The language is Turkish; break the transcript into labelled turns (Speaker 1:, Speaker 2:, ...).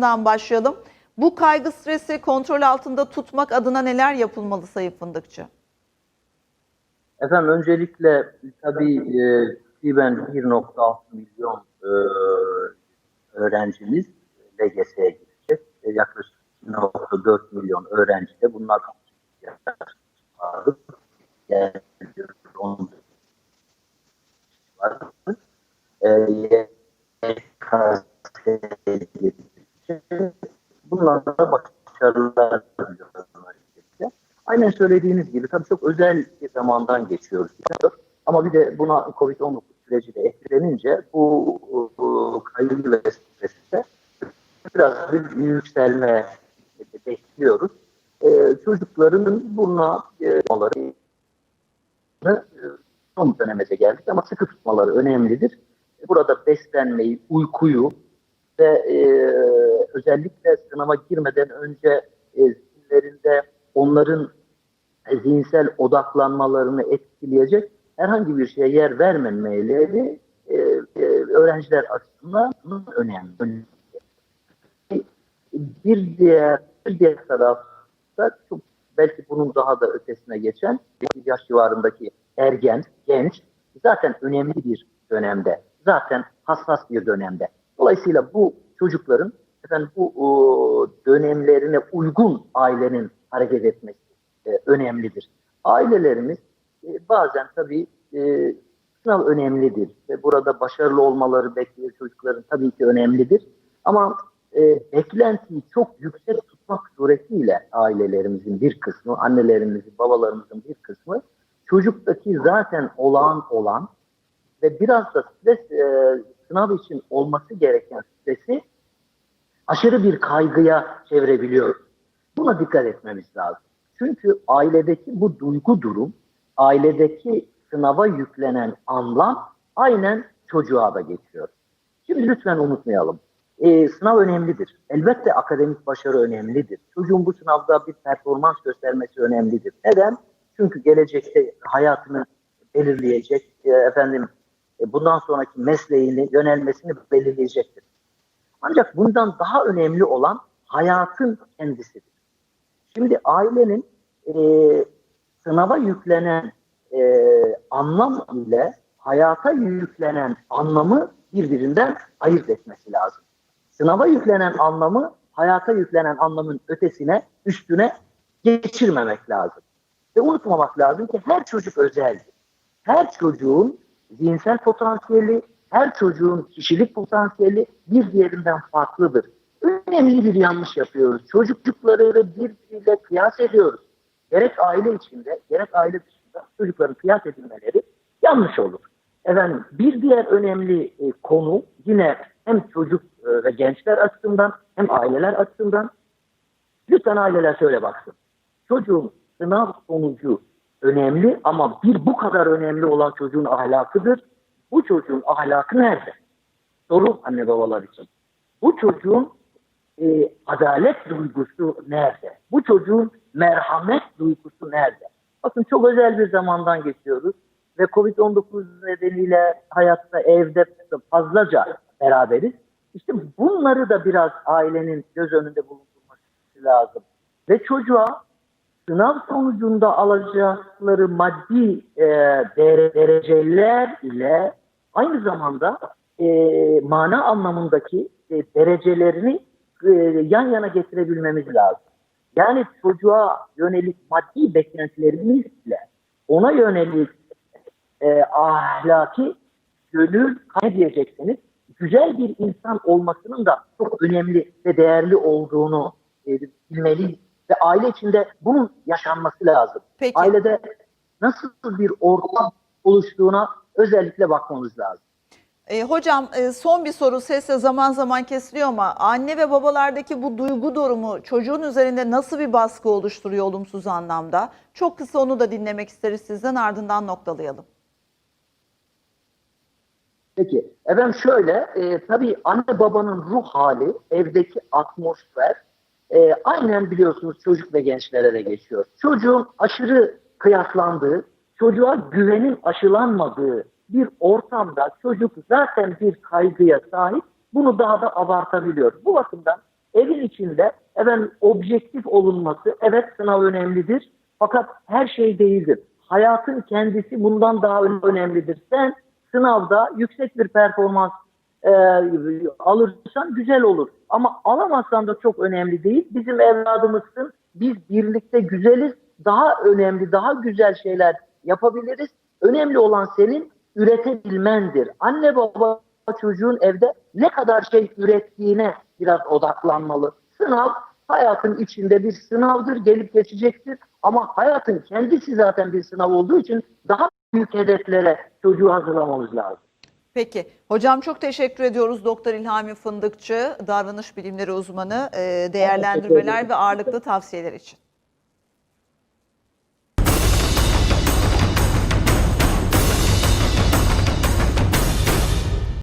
Speaker 1: başından başlayalım. Bu kaygı stresi kontrol altında tutmak adına neler yapılmalı Sayın Fındıkçı?
Speaker 2: Efendim öncelikle tabii e, ben 1.6 milyon e, öğrencimiz LGS'ye girecek. E, yaklaşık 1.4 milyon öğrenci de bunlar yani. E, Bunlarla başarılar diliyorum hareketle. Aynen söylediğiniz gibi tabii çok özel bir zamandan geçiyoruz. Ama bir de buna Covid-19 süreci de eklenince bu, bu kaygı ve streste biraz bir yükselme bekliyoruz. Ee, çocukların buna e, e, son dönemete geldik ama sıkı tutmaları önemlidir. Burada beslenmeyi, uykuyu ve e, özellikle sınava girmeden önce e, zihinlerinde onların zihinsel odaklanmalarını etkileyecek herhangi bir şeye yer vermemeleri e, e, öğrenciler açısından önemli. Bir diğer, bir diğer tarafta çok belki bunun daha da ötesine geçen yaş civarındaki ergen, genç zaten önemli bir dönemde. Zaten hassas bir dönemde. Dolayısıyla bu çocukların efendim bu o, dönemlerine uygun ailenin hareket etmesi e, önemlidir. Ailelerimiz e, bazen tabii e, sınav önemlidir ve burada başarılı olmaları bekliyor çocukların tabii ki önemlidir. Ama e, beklentiyi çok yüksek tutmak suretiyle ailelerimizin bir kısmı, annelerimizin, babalarımızın bir kısmı çocuktaki zaten olağan olan ve biraz da stres e, sınav için olması gereken stresi aşırı bir kaygıya çevirebiliyor. Buna dikkat etmemiz lazım. Çünkü ailedeki bu duygu durum, ailedeki sınava yüklenen anlam aynen çocuğa da geçiyor. Şimdi lütfen unutmayalım. Ee, sınav önemlidir. Elbette akademik başarı önemlidir. Çocuğun bu sınavda bir performans göstermesi önemlidir. Neden? Çünkü gelecekte hayatını belirleyecek, e, efendim e, bundan sonraki mesleğini, yönelmesini belirleyecektir. Ancak bundan daha önemli olan hayatın kendisidir. Şimdi ailenin e, sınava yüklenen e, anlam ile hayata yüklenen anlamı birbirinden ayırt etmesi lazım. Sınava yüklenen anlamı hayata yüklenen anlamın ötesine, üstüne geçirmemek lazım. Ve unutmamak lazım ki her çocuk özeldir. Her çocuğun zihinsel potansiyeli, her çocuğun kişilik potansiyeli bir diğerinden farklıdır. Önemli bir yanlış yapıyoruz. Çocukları birbiriyle kıyas ediyoruz. Gerek aile içinde, gerek aile dışında çocukların kıyas edilmeleri yanlış olur. Efendim bir diğer önemli e, konu yine hem çocuk e, ve gençler açısından hem aileler açısından lütfen aileler şöyle baksın. Çocuğun sınav sonucu önemli ama bir bu kadar önemli olan çocuğun ahlakıdır. Bu çocuğun ahlakı nerede? Soru anne babalar için. Bu çocuğun e, adalet duygusu nerede? Bu çocuğun merhamet duygusu nerede? Bakın çok özel bir zamandan geçiyoruz ve Covid-19 nedeniyle hayatta evde fazlaca beraberiz. İşte bunları da biraz ailenin göz önünde bulundurması lazım. Ve çocuğa sınav sonucunda alacakları maddi e, dereceler ile aynı zamanda e, mana anlamındaki e, derecelerini e, yan yana getirebilmemiz lazım. Yani çocuğa yönelik maddi beklentilerimizle ona yönelik e, ahlaki gönül ne diyeceksiniz? Güzel bir insan olmasının da çok önemli ve değerli olduğunu e, bilmeliyiz. Ve aile içinde bunun yaşanması lazım.
Speaker 1: Peki.
Speaker 2: Ailede nasıl bir ortam oluştuğuna özellikle bakmamız lazım.
Speaker 1: E, hocam e, son bir soru sesle zaman zaman kesiliyor ama anne ve babalardaki bu duygu durumu çocuğun üzerinde nasıl bir baskı oluşturuyor olumsuz anlamda? Çok kısa onu da dinlemek isteriz sizden ardından noktalayalım.
Speaker 2: Peki efendim şöyle e, tabii anne babanın ruh hali evdeki atmosfer e, aynen biliyorsunuz çocuk ve gençlere de geçiyor. Çocuğun aşırı kıyaslandığı, çocuğa güvenin aşılanmadığı bir ortamda çocuk zaten bir kaygıya sahip bunu daha da abartabiliyor. Bu bakımdan evin içinde efendim objektif olunması, evet sınav önemlidir fakat her şey değildir. Hayatın kendisi bundan daha önemlidir. Sen sınavda yüksek bir performans e, alırsan güzel olur. Ama alamazsan da çok önemli değil. Bizim evladımızsın. Biz birlikte güzeliz. Daha önemli, daha güzel şeyler yapabiliriz. Önemli olan senin üretebilmendir. Anne baba çocuğun evde ne kadar şey ürettiğine biraz odaklanmalı. Sınav hayatın içinde bir sınavdır, gelip geçecektir. Ama hayatın kendisi zaten bir sınav olduğu için daha büyük hedeflere çocuğu hazırlamamız lazım.
Speaker 1: Peki. Hocam çok teşekkür ediyoruz. Doktor İlhami Fındıkçı, davranış bilimleri uzmanı, e, değerlendirmeler ve ağırlıklı tavsiyeler için.